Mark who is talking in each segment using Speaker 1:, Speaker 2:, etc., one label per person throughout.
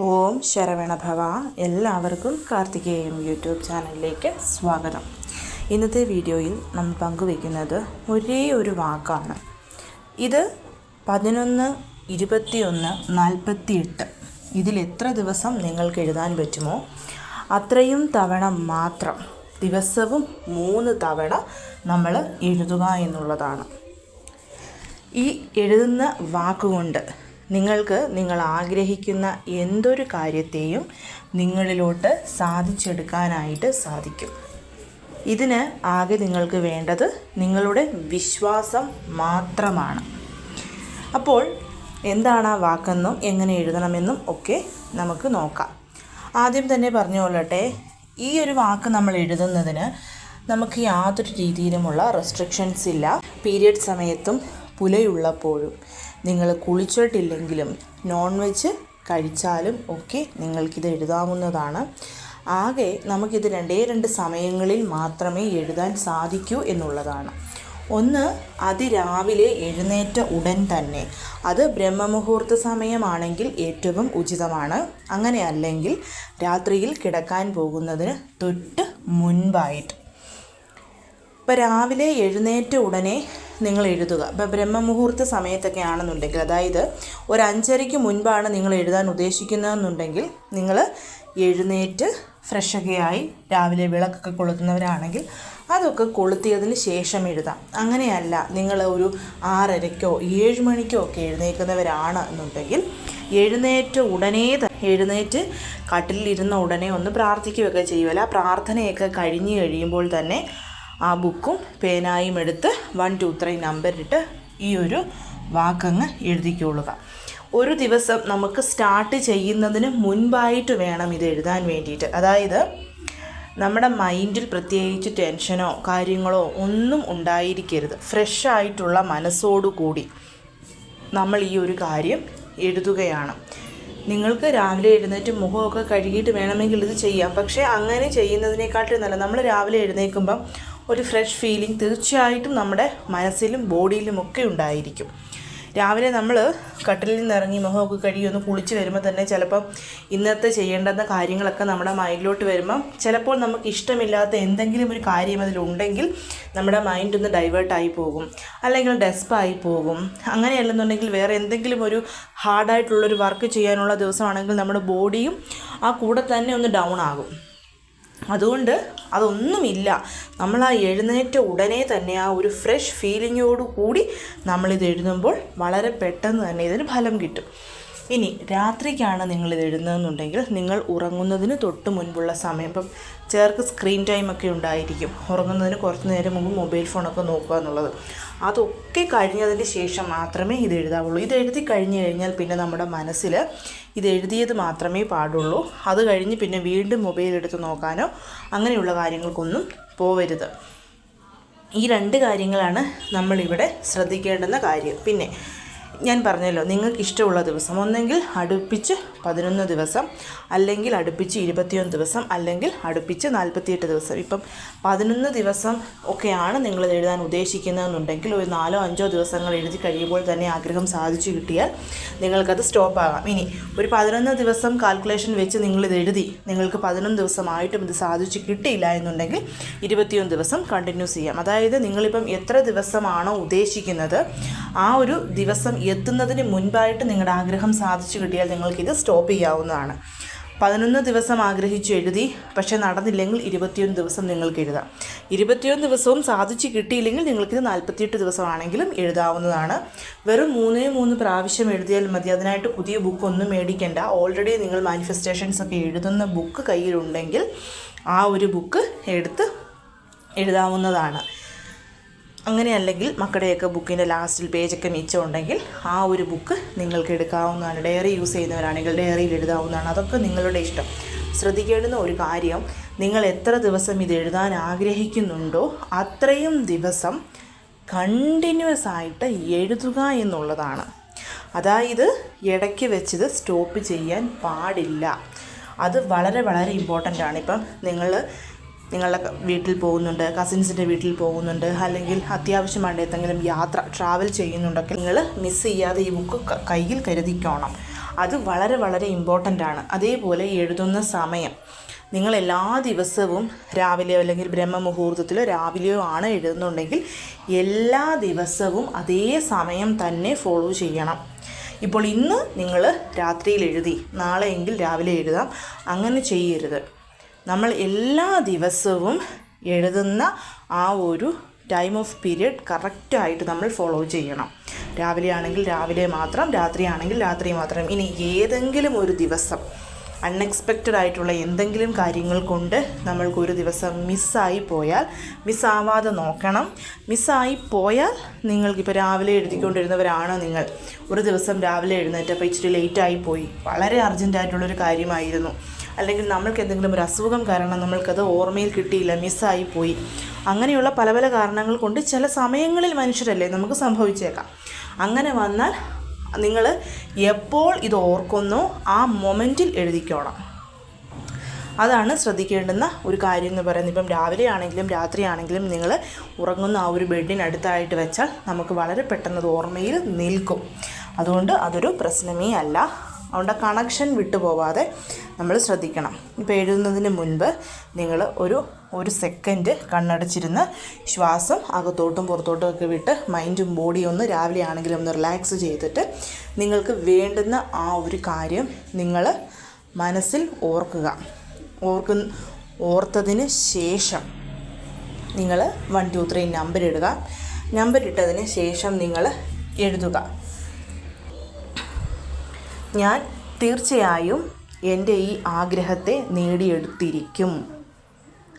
Speaker 1: ഓം ശരവണഭവ എല്ലാവർക്കും കാർത്തികേയം യൂട്യൂബ് ചാനലിലേക്ക് സ്വാഗതം. ഇന്നത്തെ വീഡിയോയിൽ നമ്മൾ പങ്കുവയ്ക്കുന്നത് ഒരേ ഒരു വാക്കാണ്. ഇത് പതിനൊന്ന് ഇരുപത്തിയൊന്ന് നാൽപ്പത്തിയെട്ട്. ഇതിൽ എത്ര ദിവസം നിങ്ങൾക്ക് എഴുതാൻ പറ്റുമോ? അത്രയും തവണ മാത്രം ദിവസവും മൂന്ന് തവണ നമ്മൾ എഴുതുക എന്നുള്ളതാണ്. ഈ എഴുതുന്ന വാക്കുകൊണ്ട് നിങ്ങൾക്ക് നിങ്ങൾ ആഗ്രഹിക്കുന്ന എന്തൊരു കാര്യത്തെയും നിങ്ങളിലോട്ട് സാധിച്ചെടുക്കാനായിട്ട് സാധിക്കും. ഇതിന് ആകെ നിങ്ങൾക്ക് വേണ്ടത് നിങ്ങളുടെ വിശ്വാസം മാത്രമാണ്. അപ്പോൾ എന്താണ് ആ വാക്കെന്നും എങ്ങനെ എഴുതണമെന്നും ഒക്കെ നമുക്ക് നോക്കാം. ആദ്യം തന്നെ പറഞ്ഞുകൊള്ളട്ടെ ഈ ഒരു വാക്ക് നമ്മൾ എഴുതുന്നതിന് നമുക്ക് യാതൊരു രീതിയിലുമുള്ള റെസ്ട്രിക്ഷൻസ് ഇല്ല. പീരിയഡ് സമയത്തും പുലയുള്ളപ്പോഴും. നിങ്ങൾ കുളിച്ചിട്ടില്ലെങ്കിലും നോൺ വെജ് കഴിച്ചാലും ഒക്കെ നിങ്ങൾക്കിത് എഴുതാവുന്നതാണ്. ആകെ നമുക്കിത് രണ്ടേ രണ്ട് സമയങ്ങളിൽ മാത്രമേ എഴുതാൻ സാധിക്കൂ എന്നുള്ളതാണ്. ഒന്ന് അതിരാവിലെ എഴുന്നേറ്റ ഉടൻ തന്നെ. അത് ബ്രഹ്മമുഹൂർത്ത സമയമാണെങ്കിൽ ഏറ്റവും ഉചിതമാണ്. അങ്ങനെ അല്ലെങ്കിൽ രാത്രിയിൽ കിടക്കാൻ പോകുന്നതിന് തൊട്ട് മുൻപായിട്ട് ഇപ്പോൾ രാവിലെ എഴുന്നേറ്റ ഉടനെ നിങ്ങൾ എഴുതുക. ഇപ്പോൾ ബ്രഹ്മമുഹൂർത്ത സമയത്തൊക്കെ ആണെന്നുണ്ടെങ്കിൽ അതായത് ഒരു അഞ്ചരയ്ക്ക് മുൻപാണ് നിങ്ങൾ എഴുതാൻ ഉദ്ദേശിക്കുന്നതെന്നുണ്ടെങ്കിൽ നിങ്ങൾ എഴുന്നേറ്റ് ഫ്രഷൊക്കെ ആയി രാവിലെ വിളക്കൊക്കെ കൊളുത്തുന്നവരാണെങ്കിൽ അതൊക്കെ കൊളുത്തിയതിന് ശേഷം എഴുതാം. അങ്ങനെയല്ല നിങ്ങൾ ഒരു ആറരയ്ക്കോ ഏഴ് മണിക്കോ ഒക്കെ എഴുന്നേൽക്കുന്നവരാണ് എന്നുണ്ടെങ്കിൽ എഴുന്നേറ്റ് ഉടനെ എഴുന്നേറ്റ് കട്ടിലിരുന്ന ഉടനെ ഒന്ന് പ്രാർത്ഥിക്കുകയൊക്കെ ചെയ്യുമല്ലോ പ്രാർത്ഥനയൊക്കെ കഴിഞ്ഞ് കഴിയുമ്പോൾ തന്നെ ആ ബുക്കും പേനായും എടുത്ത് വൺ ടു ത്രീ നമ്പറിട്ട് ഈ ഒരു വാക്കങ്ങ് എഴുതിക്കൊള്ളുക. ഒരു ദിവസം നമുക്ക് സ്റ്റാർട്ട് ചെയ്യുന്നതിന് മുൻപായിട്ട് വേണം ഇത് എഴുതാൻ വേണ്ടിയിട്ട്. അതായത് നമ്മുടെ മൈൻഡിൽ പ്രത്യേകിച്ച് ടെൻഷനോ കാര്യങ്ങളോ ഒന്നും ഉണ്ടായിരിക്കരുത്. ഫ്രഷ് ആയിട്ടുള്ള മനസ്സോടുകൂടി നമ്മൾ ഈ ഒരു കാര്യം എഴുതുകയാണ്. നിങ്ങൾക്ക് രാവിലെ എഴുന്നേറ്റ് മുഖമൊക്കെ കഴുകിയിട്ട് വേണമെങ്കിൽ ഇത് ചെയ്യാം. പക്ഷേ അങ്ങനെ ചെയ്യുന്നതിനേക്കാട്ടും നല്ല നമ്മൾ രാവിലെ എഴുന്നേൽക്കുമ്പം ഒരു ഫ്രഷ് ഫീലിംഗ് തീർച്ചയായിട്ടും നമ്മുടെ മനസ്സിലും ബോഡിയിലും ഒക്കെ ഉണ്ടായിരിക്കും. രാവിലെ നമ്മൾ കട്ടിലിൽ നിന്ന് ഇറങ്ങി മുഖമൊക്കെ കഴുകി ഒന്ന് കുളിച്ച് വരുമ്പോൾ തന്നെ ചിലപ്പം ഇന്നത്തെ ചെയ്യേണ്ടുന്ന കാര്യങ്ങളൊക്കെ നമ്മുടെ മൈൻഡിലോട്ട് വരുമ്പം ചിലപ്പോൾ നമുക്ക് ഇഷ്ടമില്ലാത്ത എന്തെങ്കിലും ഒരു കാര്യം അതിലുണ്ടെങ്കിൽ നമ്മുടെ മൈൻഡ് ഒന്ന് ഡൈവേർട്ടായി പോകും. അല്ലെങ്കിൽ ഡെസ്പായി പോകും. അങ്ങനെയല്ലെന്നുണ്ടെങ്കിൽ വേറെ എന്തെങ്കിലും ഒരു ഹാർഡായിട്ടുള്ളൊരു വർക്ക് ചെയ്യാനുള്ള ദിവസമാണെങ്കിൽ നമ്മുടെ ബോഡിയും ആ കൂടെ തന്നെ ഒന്ന് ഡൗൺ ആകും. അതുകൊണ്ട് അതൊന്നുമില്ല. നമ്മൾ ആ എഴുന്നേറ്റ ഉടനെ തന്നെ ആ ഒരു ഫ്രഷ് ഫീലിങ്ങോട് കൂടി നമ്മളിത് എഴുതുമ്പോൾ വളരെ പെട്ടെന്ന് തന്നെ ഇതിന് ഫലം കിട്ടും. ഇനി രാത്രിക്കാണ് നിങ്ങളിത് എഴുതുന്നതെന്നുണ്ടെങ്കിൽ നിങ്ങൾ ഉറങ്ങുന്നതിന് തൊട്ട് മുൻപുള്ള സമയം ഇപ്പം ചേർക്ക് സ്ക്രീൻ ടൈമൊക്കെ ഉണ്ടായിരിക്കും. ഉറങ്ങുന്നതിന് കുറച്ച് നേരം മുമ്പ് മൊബൈൽ ഫോണൊക്കെ നോക്കുക എന്നുള്ളത്. അതൊക്കെ കഴിഞ്ഞതിന് ശേഷം മാത്രമേ ഇത് എഴുതാവുള്ളൂ. ഇത് എഴുതി കഴിഞ്ഞ് കഴിഞ്ഞാൽ പിന്നെ നമ്മുടെ മനസ്സിൽ ഇത് എഴുതിയത് മാത്രമേ പാടുള്ളൂ. അത് കഴിഞ്ഞ് പിന്നെ വീണ്ടും മൊബൈൽ എടുത്ത് നോക്കാനോ അങ്ങനെയുള്ള കാര്യങ്ങൾക്കൊന്നും പോവരുത്. ഈ രണ്ട് കാര്യങ്ങളാണ് നമ്മളിവിടെ ശ്രദ്ധിക്കേണ്ടുന്ന കാര്യം. പിന്നെ ഞാൻ പറഞ്ഞല്ലോ നിങ്ങൾക്ക് ഇഷ്ടമുള്ള ദിവസം. ഒന്നെങ്കിൽ അടുപ്പിച്ച് പതിനൊന്ന് ദിവസം അല്ലെങ്കിൽ അടുപ്പിച്ച് ഇരുപത്തിയൊന്ന് ദിവസം അല്ലെങ്കിൽ അടുപ്പിച്ച് നാൽപ്പത്തിയെട്ട് ദിവസം. ഇപ്പം പതിനൊന്ന് ദിവസം ഒക്കെയാണ് നിങ്ങൾ എഴുതാൻ ഉദ്ദേശിക്കുന്നതെന്നുണ്ടെങ്കിൽ ഒരു നാലോ അഞ്ചോ ദിവസങ്ങൾ എഴുതി കഴിയുമ്പോൾ തന്നെ ആഗ്രഹം സാധിച്ചു കിട്ടിയാൽ നിങ്ങൾക്കത് സ്റ്റോപ്പ് ആകാം ഇനി ഒരു പതിനൊന്ന് ദിവസം കാൽക്കുലേഷൻ വെച്ച് നിങ്ങളിത് എഴുതി നിങ്ങൾക്ക് പതിനൊന്ന് ദിവസമായിട്ടും ഇത് സാധിച്ചു കിട്ടിയില്ല എന്നുണ്ടെങ്കിൽ ഇരുപത്തിയൊന്ന് ദിവസം കണ്ടിന്യൂസ് ചെയ്യാം. അതായത് നിങ്ങളിപ്പം എത്ര ദിവസമാണോ ഉദ്ദേശിക്കുന്നത് ആ ഒരു ദിവസം എത്തുന്നതിന് മുൻപായിട്ട് നിങ്ങളുടെ ആഗ്രഹം സാധിച്ചു കിട്ടിയാൽ നിങ്ങൾക്കിത് സ്റ്റോപ്പ് ചെയ്യാവുന്നതാണ്. പതിനൊന്ന് ദിവസം ആഗ്രഹിച്ചു എഴുതി പക്ഷേ നടന്നില്ലെങ്കിൽ ഇരുപത്തിയൊന്ന് ദിവസം നിങ്ങൾക്ക് എഴുതാം. ഇരുപത്തിയൊന്ന് ദിവസവും സാധിച്ചു കിട്ടിയില്ലെങ്കിൽ നിങ്ങൾക്കിത് നാൽപ്പത്തിയെട്ട് ദിവസമാണെങ്കിലും എഴുതാവുന്നതാണ്. വെറും മൂന്നേ മൂന്ന് പ്രാവശ്യം എഴുതിയാൽ മതി. അതിനായിട്ട് പുതിയ ബുക്ക് ഒന്നും മേടിക്കേണ്ട. ഓൾറെഡി നിങ്ങൾ മാനിഫെസ്റ്റേഷൻസ് ഒക്കെ എഴുതുന്ന ബുക്ക് കയ്യിലുണ്ടെങ്കിൽ ആ ഒരു ബുക്ക് എടുത്ത് എഴുതാവുന്നതാണ്. അങ്ങനെയല്ലെങ്കിൽ മക്കളുടെയൊക്കെ ബുക്കിന്റെ ലാസ്റ്റിൽ പേജൊക്കെ മിച്ചമുണ്ടെങ്കിൽ ആ ഒരു ബുക്ക് നിങ്ങൾക്ക് എടുക്കാവുന്നതാണ്. ഡയറി യൂസ് ചെയ്യുന്നവരാണെങ്കിൽ ഡയറിയിൽ എഴുതാവുന്നതാണ്. അതൊക്കെ നിങ്ങളുടെ ഇഷ്ടം. ശ്രദ്ധിക്കേണ്ടുന്ന ഒരു കാര്യം നിങ്ങൾ എത്ര ദിവസം ഇത് എഴുതാൻ ആഗ്രഹിക്കുന്നുണ്ടോ അത്രയും ദിവസം കണ്ടിന്യൂസ് ആയിട്ട് എഴുതുക എന്നുള്ളതാണ്. അതായത് ഇടയ്ക്ക് വെച്ചത് സ്റ്റോപ്പ് ചെയ്യാൻ പാടില്ല. അത് വളരെ വളരെ ഇമ്പോർട്ടന്റ് ആണ്. ഇപ്പം നിങ്ങൾ നിങ്ങളുടെ വീട്ടിൽ പോകുന്നുണ്ട് കസിൻസിന്റെ വീട്ടിൽ പോകുന്നുണ്ട് അല്ലെങ്കിൽ അത്യാവശ്യമായിട്ട് എന്തെങ്കിലും യാത്ര ട്രാവൽ ചെയ്യുന്നുണ്ടൊക്കെ നിങ്ങൾ മിസ് ചെയ്യാതെ ഈ ബുക്ക് കയ്യിൽ കരുതിക്കോണം. അത് വളരെ വളരെ ഇമ്പോർട്ടന്റ് ആണ്. അതേപോലെ എഴുതുന്ന സമയം. നിങ്ങൾ എല്ലാ ദിവസവും രാവിലെയോ അല്ലെങ്കിൽ ബ്രഹ്മമുഹൂർത്തത്തിലോ രാവിലെയോ ആണ് എഴുതുന്നുണ്ടെങ്കിൽ എല്ലാ ദിവസവും അതേ സമയം തന്നെ ഫോളോ ചെയ്യണം. ഇപ്പോൾ ഇന്ന് നിങ്ങൾ രാത്രിയിൽ എഴുതി നാളെയെങ്കിൽ രാവിലെ എഴുതാം. അങ്ങനെ ചെയ്യരുത്. നമ്മൾ എല്ലാ ദിവസവും എഴുതുന്ന ആ ഒരു ടൈം ഓഫ് പീരിയഡ് കറക്റ്റായിട്ട് നമ്മൾ ഫോളോ ചെയ്യണം. രാവിലെ ആണെങ്കിൽ രാവിലെ മാത്രം രാത്രി ആണെങ്കിൽ രാത്രി മാത്രം. ഇനി ഏതെങ്കിലും ഒരു ദിവസം അൺഎക്സ്പെക്റ്റഡ് ആയിട്ടുള്ള എന്തെങ്കിലും കാര്യങ്ങൾ കൊണ്ട് നമ്മൾക്കൊരു ദിവസം മിസ്സായി പോയാൽ മിസ്സാവാതെ നോക്കണം. മിസ്സായി പോയാൽ നിങ്ങൾക്കിപ്പോൾ രാവിലെ എഴുതിക്കൊണ്ടിരുന്നവരാണോ നിങ്ങൾ. ഒരു ദിവസം രാവിലെ എഴുന്നേറ്റപ്പോൾ ഇച്ചിരി ലേറ്റായി പോയി. വളരെ അർജന്റായിട്ടുള്ളൊരു കാര്യമായിരുന്നു. അല്ലെങ്കിൽ നമ്മൾക്ക് എന്തെങ്കിലും ഒരു അസുഖം കാരണം നമ്മൾക്കത് ഓർമ്മയിൽ കിട്ടിയില്ല മിസ്സായി പോയി. അങ്ങനെയുള്ള പല പല കാരണങ്ങൾ കൊണ്ട് ചില സമയങ്ങളിൽ മനുഷ്യരല്ലേ നമുക്ക് സംഭവിച്ചേക്കാം. അങ്ങനെ വന്നാൽ നിങ്ങൾ എപ്പോൾ ഇത് ഓർക്കുന്നോ ആ മൊമെന്റിൽ എഴുതിക്കോണം. അതാണ് ശ്രദ്ധിക്കേണ്ടുന്ന ഒരു കാര്യം എന്ന് പറയുന്നത്. ഇപ്പം രാവിലെ ആണെങ്കിലും രാത്രിയാണെങ്കിലും നിങ്ങൾ ഉറങ്ങുന്ന ആ ഒരു ബെഡിനടുത്തായിട്ട് വെച്ചാൽ നമുക്ക് വളരെ പെട്ടെന്ന് ഓർമ്മയിൽ നിൽക്കും. അതുകൊണ്ട് അതൊരു പ്രശ്നമേ അല്ല. അതുകൊണ്ട് കണക്ഷൻ വിട്ടുപോവാതെ നമ്മൾ ശ്രദ്ധിക്കണം. ഇപ്പോൾ എഴുതുന്നതിന് മുൻപ് നിങ്ങൾ ഒരു ഒരു സെക്കൻഡ് കണ്ണടച്ചിരുന്ന് ശ്വാസം അകത്തോട്ടും പുറത്തോട്ടും ഒക്കെ വിട്ട് മൈൻഡും ബോഡിയും ഒന്ന് രാവിലെ ആണെങ്കിലും ഒന്ന് റിലാക്സ് ചെയ്തിട്ട് നിങ്ങൾക്ക് വേണ്ടുന്ന ആ ഒരു കാര്യം നിങ്ങൾ മനസ്സിൽ ഓർക്കുക. ഓർക്കു ഓർത്തതിന് ശേഷം നിങ്ങൾ വൺ ടു ത്രീ നമ്പർ ഇടുക. നമ്പർ ഇട്ടതിന് ശേഷം നിങ്ങൾ എഴുതുക. ഞാൻ തീർച്ചയായും എന്റെ ഈ ആഗ്രഹത്തെ നേടിയെടുത്തിരിക്കും.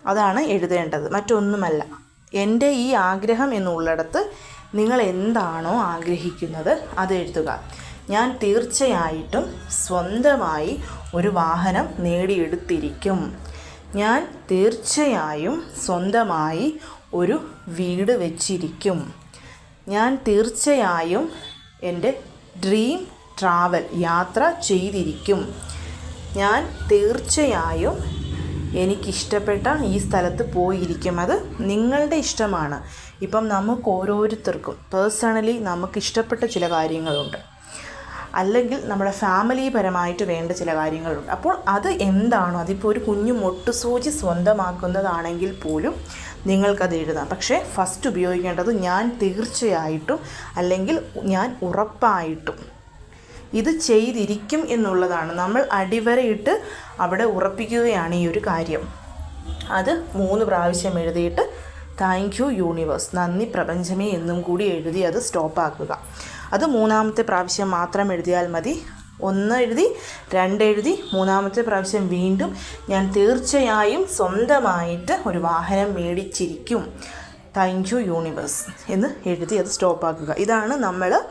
Speaker 1: അതാണ് എഴുതേണ്ടത്. മറ്റൊന്നുമല്ല എന്റെ ഈ ആഗ്രഹം എന്നുള്ളിടത്ത് നിങ്ങൾ എന്താണോ ആഗ്രഹിക്കുന്നത് അത് എഴുതുക. ഞാൻ തീർച്ചയായിട്ടും സ്വന്തമായി ഒരു വാഹനം നേടിയെടുത്തിരിക്കും. ഞാൻ തീർച്ചയായും സ്വന്തമായി ഒരു വീട് വെച്ചിരിക്കും. ഞാൻ തീർച്ചയായും എന്റെ ഡ്രീം ട്രാവൽ യാത്ര ചെയ്തിരിക്കും. ഞാൻ തീർച്ചയായും എനിക്കിഷ്ടപ്പെട്ട ഈ സ്ഥലത്ത് പോയിരിക്കും. അത് നിങ്ങളുടെ ഇഷ്ടമാണ്. ഇപ്പം നമുക്ക് ഓരോരുത്തർക്കും പേഴ്സണലി നമുക്ക് ഇഷ്ടപ്പെട്ട ചില കാര്യങ്ങളുണ്ട്. അല്ലെങ്കിൽ നമ്മുടെ ഫാമിലി പരമായിട്ട് വേണ്ട ചില കാര്യങ്ങളുണ്ട്. അപ്പോൾ അത് എന്താണോ അതിപ്പോൾ ഒരു കുഞ്ഞു മൊട്ടുസൂചി സ്വന്തമാക്കുന്നതാണെങ്കിൽ പോലും നിങ്ങൾക്കത് എഴുതാം. പക്ഷേ ഫസ്റ്റ് ഉപയോഗിക്കേണ്ടത് ഞാൻ തീർച്ചയായിട്ടും അല്ലെങ്കിൽ ഞാൻ ഉറപ്പായിട്ടും ഇത് ചെയ്തിരിക്കും എന്നുള്ളതാണ്. നമ്മൾ അടിവരയിട്ട് അവിടെ ഉറപ്പിക്കുകയാണ് ഈ ഒരു കാര്യം. അത് മൂന്ന് പ്രാവശ്യം എഴുതിയിട്ട് താങ്ക് യു യൂണിവേഴ്സ് നന്ദി പ്രപഞ്ചമേ എന്നും കൂടി എഴുതി അത് സ്റ്റോപ്പാക്കുക അത് മൂന്നാമത്തെ പ്രാവശ്യം മാത്രം എഴുതിയാൽ മതി. ഒന്ന് എഴുതി രണ്ട് എഴുതി മൂന്നാമത്തെ പ്രാവശ്യം വീണ്ടും ഞാൻ തീർച്ചയായും സ്വന്തമായിട്ട് ഒരു വാഹനം മേടിച്ചിരിക്കും. താങ്ക് യു യൂണിവേഴ്സ് എന്ന് എഴുതി അത് സ്റ്റോപ്പാക്കുക ഇതാണ് നമ്മൾ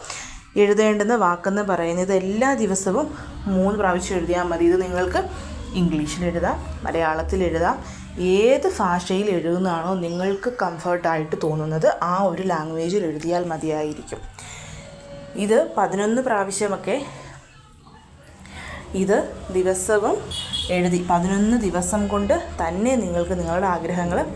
Speaker 1: എഴുതേണ്ടുന്ന വാക്കെന്ന് പറയുന്നത് എല്ലാ ദിവസവും മൂന്ന് പ്രാവശ്യം എഴുതിയാൽ മതി. ഇത് നിങ്ങൾക്ക് ഇംഗ്ലീഷിൽ എഴുതാം മലയാളത്തിൽ എഴുതാം ഏത് ഭാഷയിൽ എഴുതുന്നതാണോ നിങ്ങൾക്ക് കംഫർട്ടായിട്ട് തോന്നുന്നത് ആ ഒരു ലാംഗ്വേജിൽ എഴുതിയാൽ മതിയായിരിക്കും. ഇത് പതിനൊന്ന് പ്രാവശ്യമൊക്കെ ഇത് ദിവസവും എഴുതി. പതിനൊന്ന് ദിവസം കൊണ്ട് തന്നെ നിങ്ങൾക്ക് നിങ്ങളുടെ ആഗ്രഹങ്ങൾ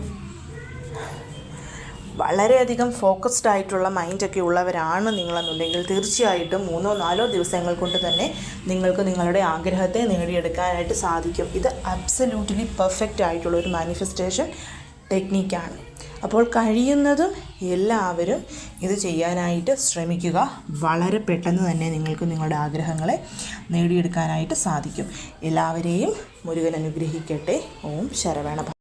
Speaker 1: വളരെയധികം ഫോക്കസ്ഡ് ആയിട്ടുള്ള മൈൻഡൊക്കെ ഉള്ളവരാണ് നിങ്ങളെന്നുണ്ടെങ്കിൽ തീർച്ചയായിട്ടും മൂന്നോ നാലോ ദിവസങ്ങൾ കൊണ്ട് തന്നെ നിങ്ങൾക്ക് നിങ്ങളുടെ ആഗ്രഹത്തെ നേടിയെടുക്കാനായിട്ട് സാധിക്കും. ഇത് അബ്സല്യൂട്ട്ലി പെർഫെക്റ്റ് ആയിട്ടുള്ള ഒരു മാനിഫെസ്റ്റേഷൻ ടെക്നിക്കാണ് അപ്പോൾ കഴിയുന്നതും എല്ലാവരും ഇത് ചെയ്യാനായിട്ട് ശ്രമിക്കുക. വളരെ പെട്ടെന്ന് തന്നെ നിങ്ങൾക്ക് നിങ്ങളുടെ ആഗ്രഹങ്ങളെ നേടിയെടുക്കാനായിട്ട് സാധിക്കും. എല്ലാവരെയും മുരുകൻ അനുഗ്രഹിക്കട്ടെ. ഓം ശരവണ